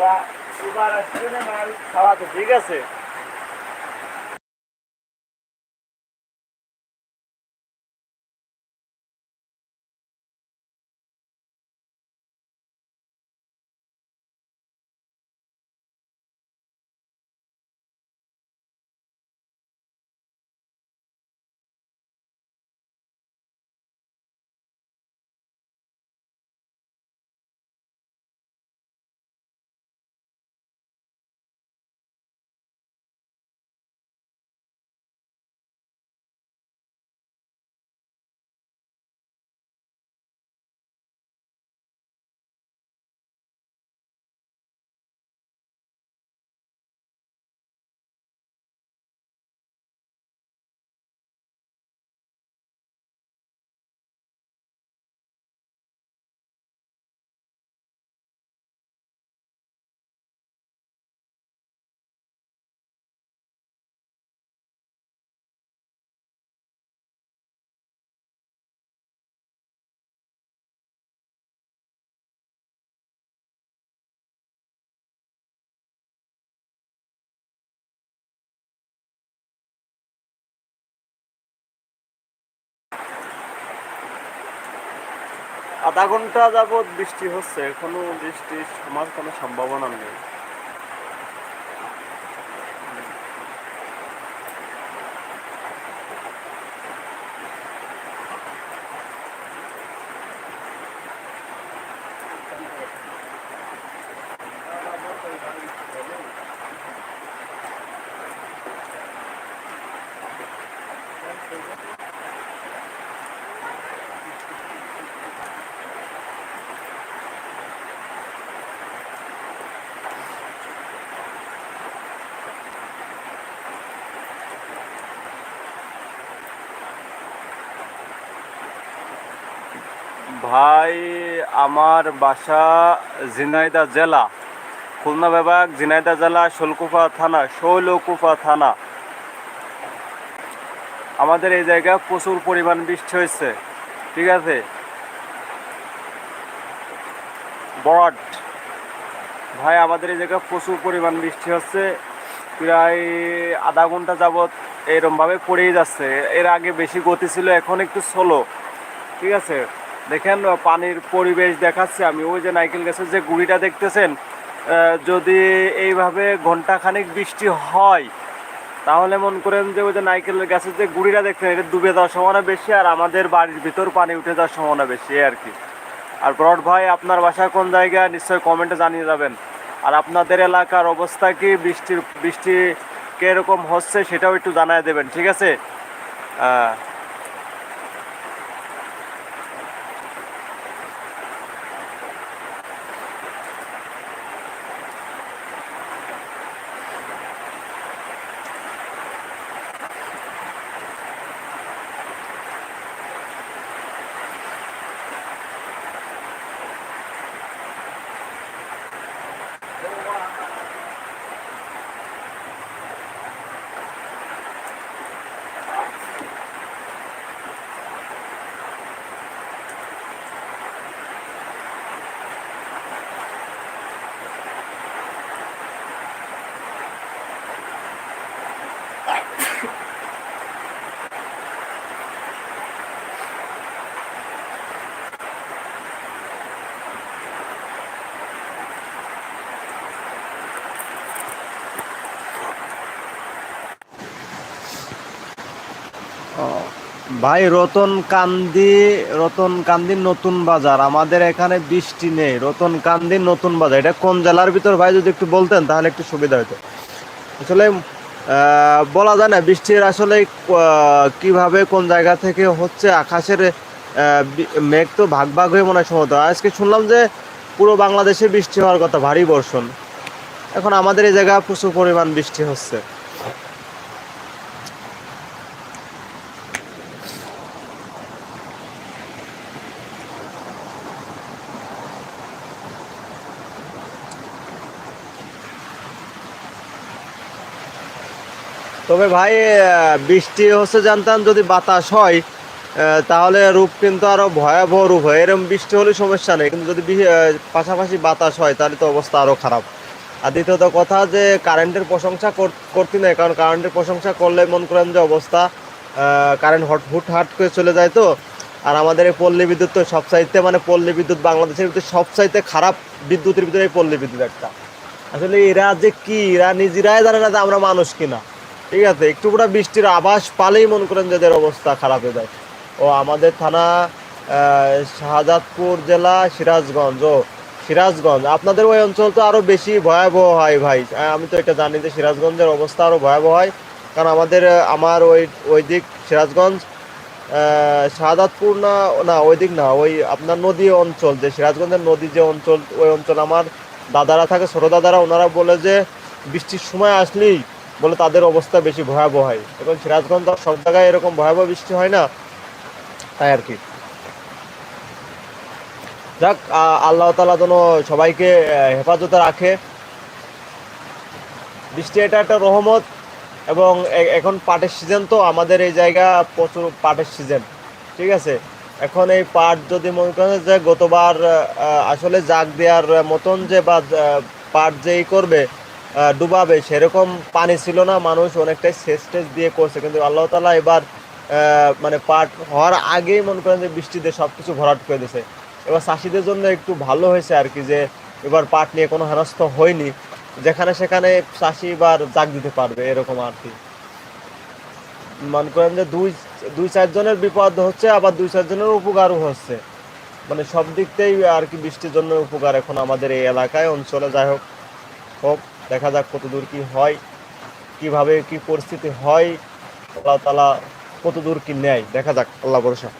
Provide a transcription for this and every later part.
মাল খাওয়াতে ঠিক আছে। আধা ঘণ্টা যাবত বৃষ্টি হচ্ছে এখনও বৃষ্টির সমাজ কোনো সম্ভাবনা নেই ভাই আমার বাসা ঝিনাইদা জেলা, খুলনা বিভাগ, ঝিনাইদা জেলা, শোলকুপা থানা, শৈলকুপা থানা। আমাদের এই জায়গায় প্রচুর পরিমাণ বৃষ্টি হয়েছে, ঠিক আছে? বরাট ভাই, আমাদের এই জায়গায় প্রচুর পরিমাণ বৃষ্টি হচ্ছে, প্রায় আধা ঘণ্টা যাবৎ এরমভাবে পড়েই যাচ্ছে। এর আগে বেশি গতি ছিল, এখন একটু স্লো ঠিক আছে? দেখেন পানির পরিবেশ দেখাচ্ছে। আমি ওই যে নাইকেল গাছের যে গুড়িটা দেখতেছেন যদি এইভাবে ঘন্টাখানিক বৃষ্টি হয়, তাহলে মন করেন যে ওই যে নাইকেলের গাছের যে গুড়িটা দেখতেন এটা ডুবে যাওয়ার সম্ভাবনা বেশি আর আমাদের বাড়ির ভিতর পানি উঠে যাওয়ার সম্ভাবনা বেশি আর কি। আর ব্রড ভাই, আপনার বাসা কোন জায়গায়? নিশ্চয়ই কমেন্টে জানিয়ে যাবেন। আর আপনাদের এলাকার অবস্থা কি? বৃষ্টির, বৃষ্টি কীরকম হচ্ছে সেটাও একটু জানায় দেবেন, ঠিক আছে? ভাই রতন কান্দি রতন কান্দি নতুন বাজার। আমাদের এখানে বৃষ্টি নেই। রতন কান্দি নতুন বাজার। এটা কোন জেলার ভিতর? ভাই, যদি একটু বলতেন, তাহলে একটু সুবিধা হতো আসলে বলা যায় না, বৃষ্টির আসলে কীভাবে, কোন জায়গা থেকে হচ্ছে আকাশের মেঘ তো ভাগ ভাগ হয়ে মনে হয় আজকে শুনলাম যে, পুরো বাংলাদেশে বৃষ্টি হওয়ার কথা, ভারী বর্ষণ। এখন আমাদের এই জায়গায় প্রচুর পরিমাণ বৃষ্টি হচ্ছে। তবে ভাই বৃষ্টি হচ্ছে জানতাম যদি বাতাস হয় তাহলে রূপ কিন্তু আরও ভয়াবহ রূপ হয়। এরকম বৃষ্টি হলে সমস্যা নেই, কিন্তু যদি পাশাপাশি বাতাস হয়, তাহলে তো অবস্থা আরও খারাপ। আর দ্বিতীয়ত কথা যে কারেন্টের প্রশংসা কর- করতে নেই, কারণ কারেন্টের প্রশংসা করলে মনে করেন যে অবস্থা কারেন্ট হট, হুট হাট করে চলে যায় তো। আর আমাদের এই পল্লী বিদ্যুৎ তো সব চাইতে মানে পল্লী বিদ্যুৎ বাংলাদেশের ভিতরে সব চাইতে খারাপ বিদ্যুতের ভিতরে এই পল্লী বিদ্যুৎ একটা। আসলে এরা যে কি, এরা নিজেরাই জানে না যে আমরা মানুষ কিনা। ঠিক আছে একটু পুরো বৃষ্টির আভাস পালেই মনে করেন যে এদের অবস্থা খারাপ হয়ে যায় ও আমাদের থানা শাহজাদপুর জেলা সিরাজগঞ্জ। ও সিরাজগঞ্জ আপনাদের ওই অঞ্চল তো আরও বেশি ভয়াবহ হয় ভাই। আমি তো এটা জানি যে সিরাজগঞ্জের অবস্থা আরও ভয়াবহ হয়। কারণ আমাদের আমার ওই ওই দিক সিরাজগঞ্জ আহ, শাহাদাতপুর না না ওই দিক না ওই আপনার নদী অঞ্চল যে সিরাজগঞ্জের নদী যে অঞ্চল ওই অঞ্চল আমার দাদারা থাকে ছোট দাদারা ওনারা বলে যে বৃষ্টির সময় আসলেই বলে তাদের অবস্থা বেশি ভয়াবহ হয়। এবং সিরাজগঞ্জ সব জায়গায় এরকম ভয়াবহ বৃষ্টি হয় না, তাই আর কি। যাক আল্লাহ তালা যেন সবাইকে হেফাজতে রাখে। বৃষ্টি এটা একটা রহমত, এবং এখন পাটের সিজন তো, আমাদের এই জায়গা প্রচুর পাটের সিজন ঠিক আছে? এখন এই পাট যদি মনে করেন যে গতবার আসলে জাগ দেওয়ার মতন যে বা পাট যেই করবে ডুবাবে, সেরকম পানি ছিল না, মানুষ অনেকটাই সেচ টেচ দিয়ে করছে। কিন্তু আল্লাহ তালা এবার মানে পাট হওয়ার আগেই মনে করেন যে বৃষ্টিতে সব কিছু ভরাট করে দিয়েছে এবার চাষিদের জন্য একটু ভালো হয়েছে আর কি যে, এবার পাট নিয়ে কোনো হেনস্থ হয়নি, যেখানে সেখানে চাষি এবার জাগ দিতে পারবে, এরকম আর কি। মনে করেন যে দুই দুই চারজনের বিপদ হচ্ছে, আবার দুই চারজনের উপকারও হচ্ছে। মানে সব দিক থেকেই আর কি বৃষ্টির জন্য উপকার এখন আমাদের এই এলাকায়, অঞ্চলে যাই হোক হোক। দেখা যাক কত দূর কি হয়, কীভাবে কি পরিস্থিতি হয়, আল্লাহ তালা কত দূর কি নেয়, দেখা যাক, আল্লাহ ভরসা।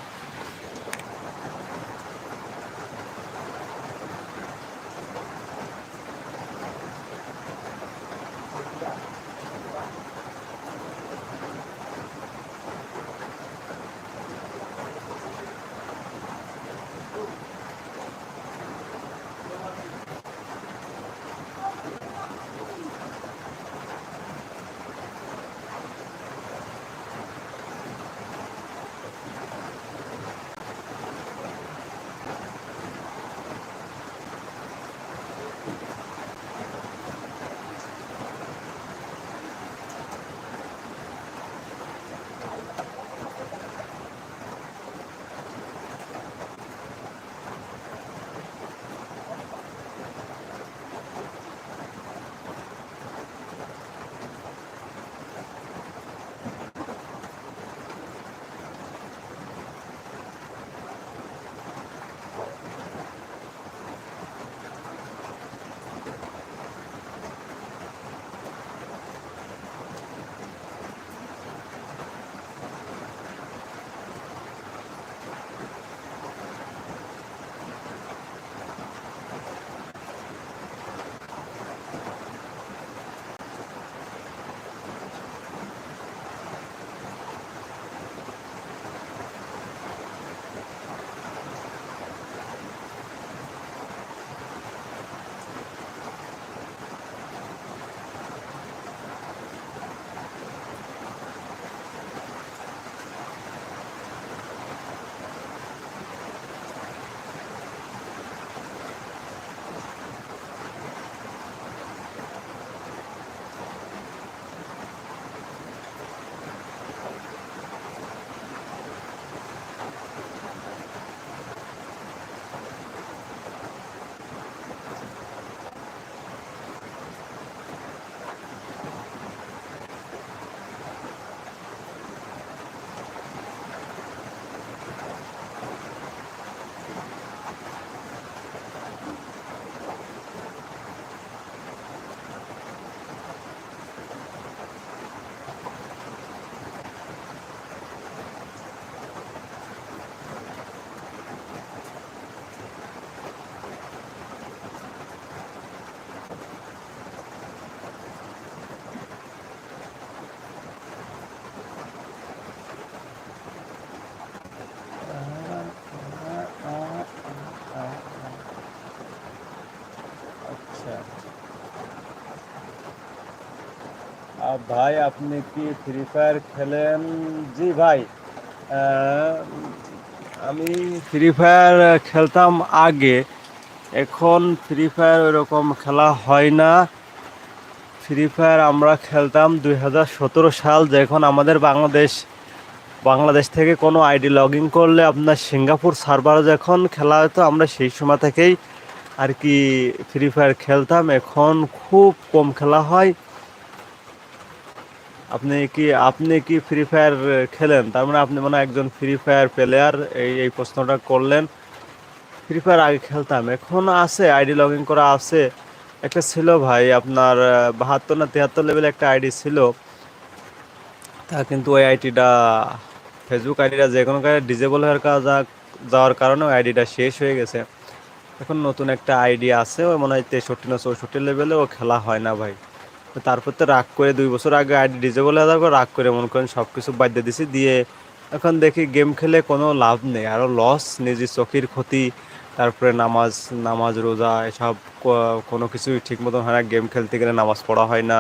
ভাই, আপনি কি ফ্রি ফায়ার খেলেন? জি ভাই। আমি ফ্রি ফায়ার খেলতাম আগে। এখন ফ্রি ফায়ার ওইরকম খেলা হয় না। ফ্রি ফায়ার আমরা খেলতাম দুই হাজার সতেরো সাল, যখন আমাদের বাংলাদেশ বাংলাদেশ থেকে কোনো আইডি লগ ইন করলে আপনার সিঙ্গাপুর সার্ভার যখন খেলা হতো, আমরা সেই সময় থেকেই আর কি ফ্রি ফায়ার খেলতাম। এখন খুব কম খেলা হয়। আপনি কি আপনি কি ফ্রি ফায়ার খেলেন? তার মানে আপনি মানে একজন ফ্রি ফায়ার প্লেয়ার এই এই প্রশ্নটা করলেন। ফ্রি ফায়ার আগে খেলতাম, এখন আছে আইডি লগ ইন করা আছে। একটা ছিল ভাই, আপনার বাহাত্তর না তিয়াত্তর লেভেল একটা আইডি ছিল। তা কিন্তু ওই আইডিটা ফেসবুক আইডিটা যে কোনো কারণে ডিজেবল হওয়ার কাজ- যাওয়ার কারণে ওই আইডিটা শেষ হয়ে গেছে। এখন নতুন একটা আইডি আছে, ওই মনে হয় তেষট্টি না চৌষট্টি লেভেলে ও খেলা হয় না ভাই। তারপর তো রাগ করে দুই বছর আগে আইডি ডিজেবল হয়ে যাওয়ার রাগ করে মনে করেন সব কিছু বাদ দিয়ে দিছি, দিয়ে এখন দেখি গেম খেলে কোনো লাভ নেই আরও লস নিজের চোখের ক্ষতি, তারপরে নামাজ নামাজ, রোজা, এসব কোনো কিছুই ঠিক মতন হয় না, গেম খেলতে গেলে নামাজ পড়া হয় না।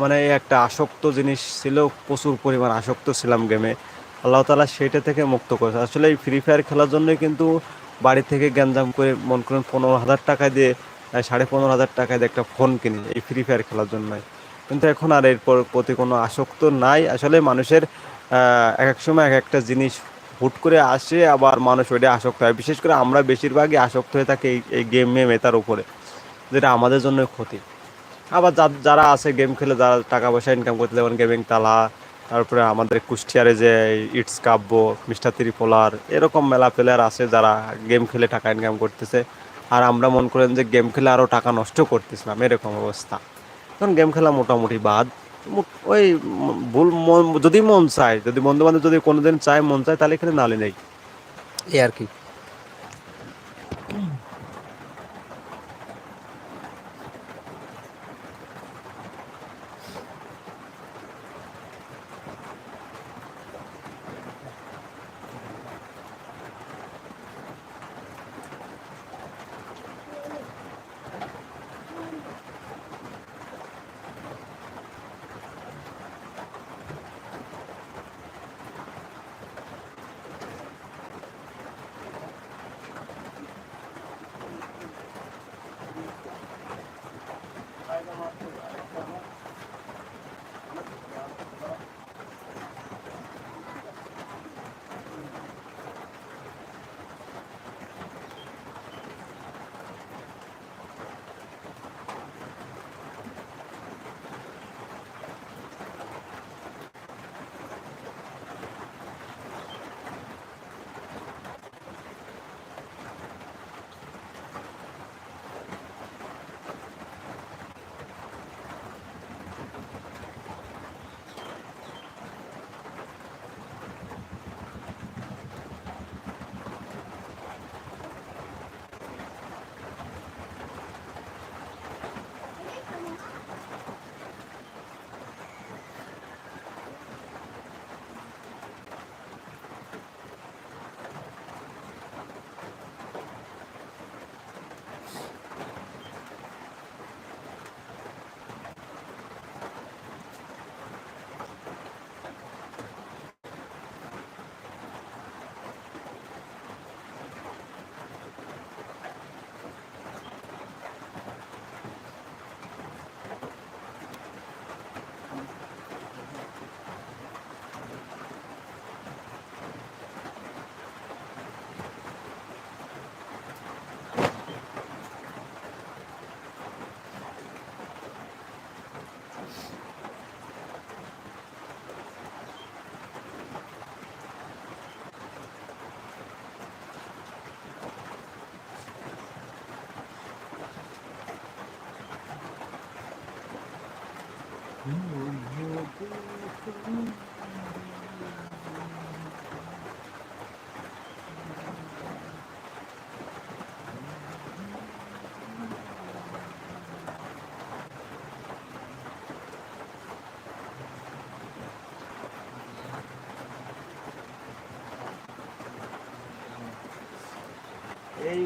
মানে একটা আসক্ত জিনিস ছিল, প্রচুর পরিমাণ আসক্ত ছিলাম গেমে। আল্লাহ তালা সেইটা থেকে মুক্ত করেছে। আসলে এই ফ্রি ফায়ার খেলার জন্যই কিন্তু বাড়ি থেকে গ্যাঞ্জাম করে মন করেন পনেরো হাজার টাকা দিয়ে সাড়ে পনেরো হাজার টাকায় একটা ফোন কিনি, এই ফ্রি ফায়ার খেলার জন্যই। কিন্তু এখন আর এর পর- প্রতি কোনো আসক্ত নাই। আসলে মানুষের এক এক সময় এক একটা জিনিস হুট করে আসে, আবার মানুষ ওইটা আসক্ত হয়। বিশেষ করে আমরা বেশিরভাগই আসক্ত হয়ে থাকি এই গেম মেম এটার উপরে, যেটা আমাদের জন্য ক্ষতি। আবার যারা আছে গেম খেলে, যারা টাকা পয়সা ইনকাম করতে, যেমন গেমিং তালা তারপরে আমাদের কুষ্টিয়ারে যে ইটস কাব্য মিস্টার ত্রিপোলার এরকম মেলা প্লেয়ার আছে যারা গেম খেলে টাকা ইনকাম করতেছে। আর আমরা মন করেন যে গেম খেলে আরও টাকা নষ্ট করতেছিলাম, এরকম অবস্থা। কারণ গেম খেলা মোটামুটি বাদ। ওই ভুল মন- যদি মন চায়, যদি বন্ধু বান্ধব যদি কোনোদিন চায়, মন চায়, তাহলে এখানে নালে নেই। এই আর কি।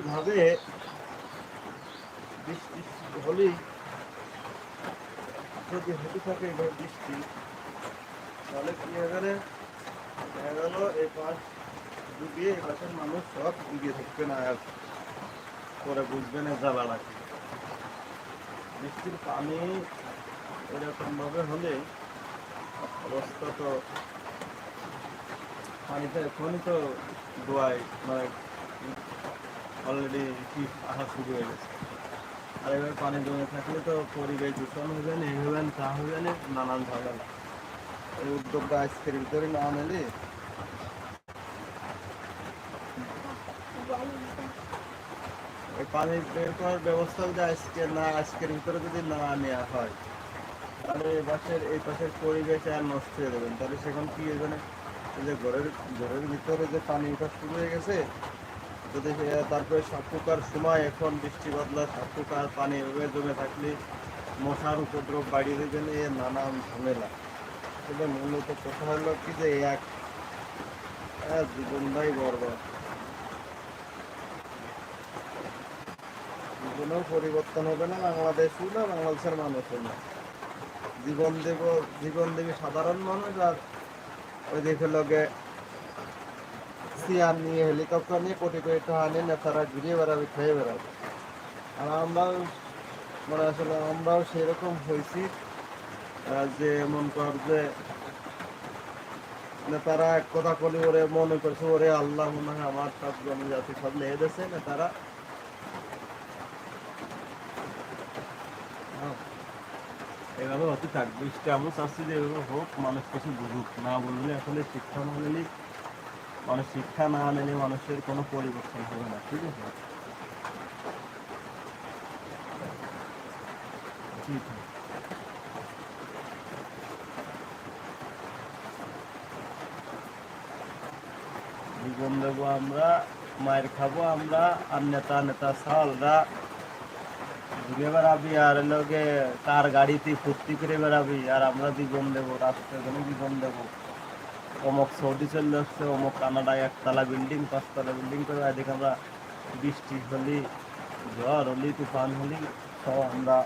এইভাবে বৃষ্টি হলেই যদি হতে থাকে এইভাবে বৃষ্টি, তাহলে কি হয়ে দেখা গেল এই পাশ ডুবিয়ে এই পাশের মানুষ সব ডুবিয়ে থাকবে না আর পরে বুঝবে না জ্বালা নাকি বৃষ্টির পানি এরকমভাবে হলে অবস্থা তো পানিতে এখনই তো দোয়াই মানে অলরেডি কি আসা শুরু হয়ে গেছে। আর এবার পানি জমে থাকলে তো পরিবেশ দূষণ হবে না হবে না, তা হবে না, নানান ঝামেলা। এই উদ্যোগটা আজকের ভিতরে না নিলে পানি বের করার ব্যবস্থা যদি আজকে না, আজকের ভিতরে যদি না নেওয়া হয়, তাহলে এই পাশের এই পাশের পরিবেশ আর নষ্ট হয়ে যাবেন তাহলে সেখান কি এখানে যে ঘরের ঘরের ভিতরে যে পানি ওঠা শুরু হয়ে গেছে যদি তারপরে সাপ পোকার সময় এখন বৃষ্টি বাদলা সাপ পোকার পানি এভাবে জমে থাকলে মশার উপদ্রব বাড়িয়ে দেবেন এ নানান ঝামেলা। তবে মূলত কথা হলো কি যে এক জীবনটাই বরবাদ। কোনো পরিবর্তন হবে না বাংলাদেশও না বাংলাদেশের মানুষও না জীবন দেব, জীবন দেবী সাধারণ মানুষ আর ওই দেখে লগে সিয়ার নিয়ে হেলিকপ্টার নিয়ে কোটি কোটি টাকা নিয়ে নেতারা ঘুরিয়ে বেড়াবে খেয়ে বেড়াবে আর আমরাও মানে আসলে আমরাও সেরকম হয়েছি যে মন কর যে নেতারা এক কথা বলে ওরে মনে করছে ওরে আল্লাহ মনে হয় আমার সব জনজাতি সব লেগে দিয়েছে নেতারা। এভাবে হতে থাকবে আমি চাচ্ছি যে এভাবে হোক মানুষ কিছু বুঝুক না বুঝলে আসলে শিক্ষা না মানুষ শিক্ষা না নিলে মানুষের কোনো পরিবর্তন হবে না, ঠিক আছে? জীবন দেবো আমরা, মায়ের খাব আমরা, আর নেতা নেতা সালরা ঘুরে বেড়াবি, আর লোকে কার গাড়িতে ফুর্তি করে বেড়াবি, আর আমরা জীবন দেবো রাস্তায় জীবন দেবো। অমুক সৌদি চলে আসছে, অমুক কানাডায় একতলা বিল্ডিং, পাঁচতলা বিল্ডিং করে এদিকে আমরা বৃষ্টি, হলি, ঝড়, হলি, তুফান, হলি, সব আমরা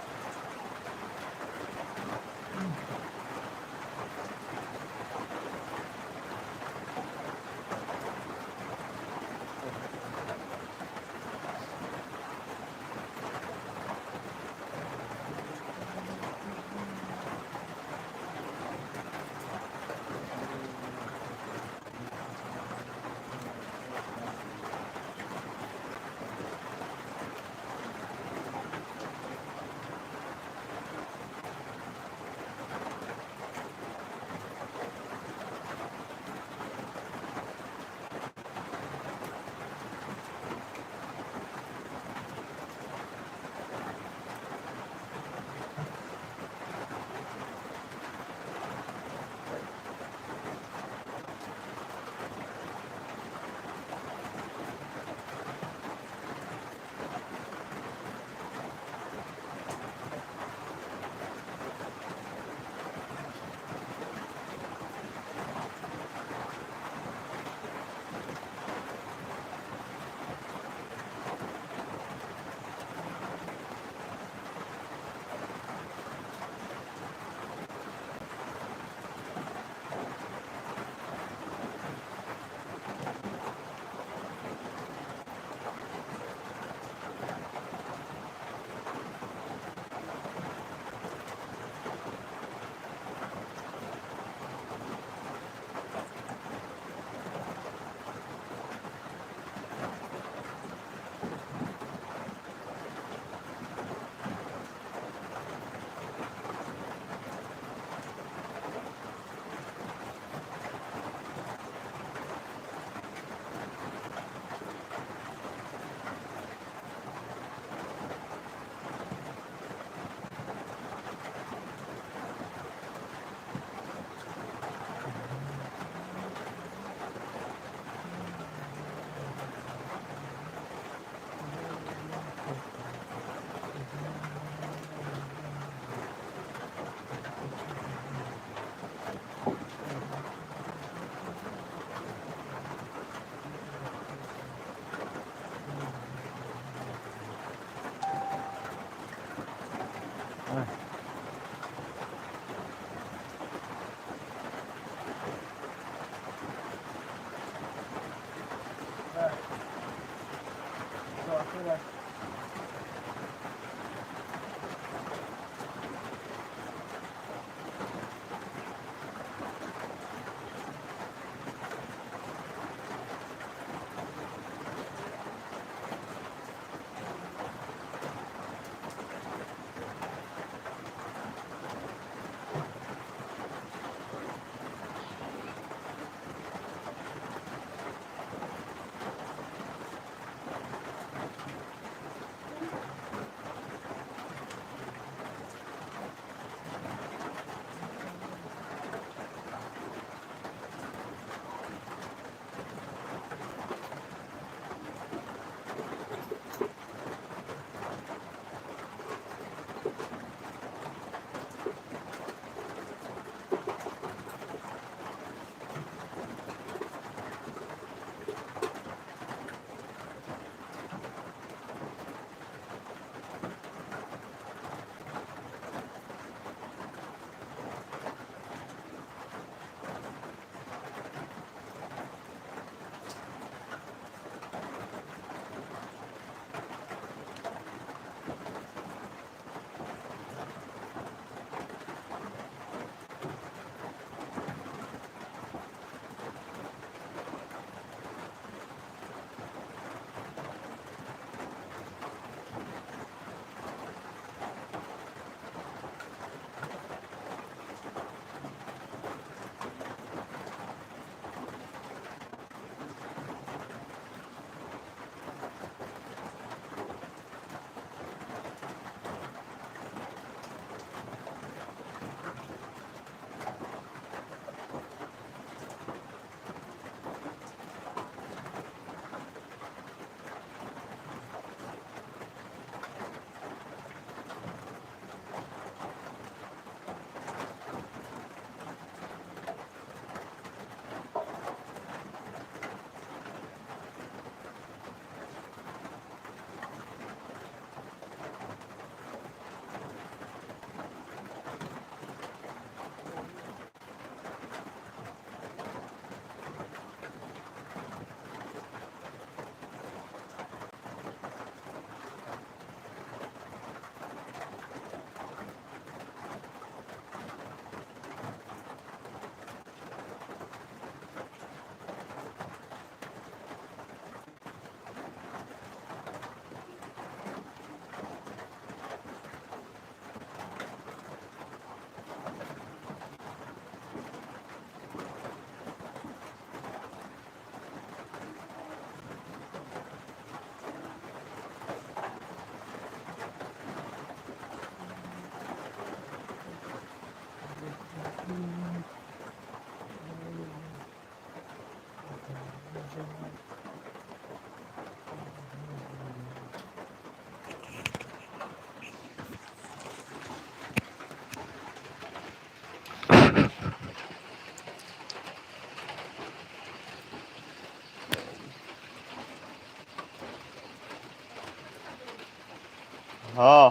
হ্যাঁ